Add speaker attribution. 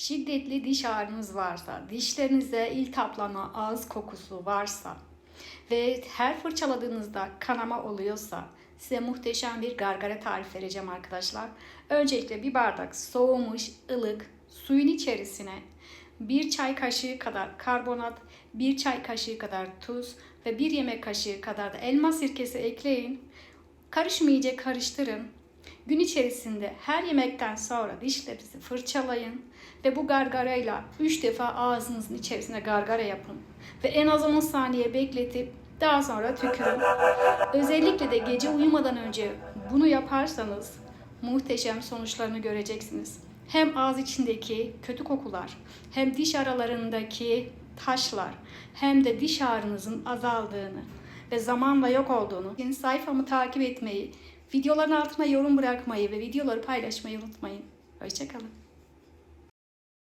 Speaker 1: şiddetli diş ağrınız varsa, dişlerinizde iltihaplama, ağız kokusu varsa ve her fırçaladığınızda kanama oluyorsa size muhteşem bir gargara tarif vereceğim arkadaşlar. Öncelikle bir bardak soğumuş ılık suyun içerisine bir çay kaşığı kadar karbonat, bir çay kaşığı kadar tuz ve bir yemek kaşığı kadar da elma sirkesi ekleyin. Karışmayacak karıştırın. Gün içerisinde her yemekten sonra dişlerinizi fırçalayın ve bu gargarayla 3 defa ağzınızın içerisine gargara yapın. Ve en az 10 saniye bekletip daha sonra tükürün. Özellikle de gece uyumadan önce bunu yaparsanız muhteşem sonuçlarını göreceksiniz. Hem ağız içindeki kötü kokular, hem diş aralarındaki taşlar, hem de diş ağrınızın azaldığını ve zamanla yok olduğunu. Sayfamı takip etmeyi, videoların altına yorum bırakmayı ve videoları paylaşmayı unutmayın. Hoşçakalın.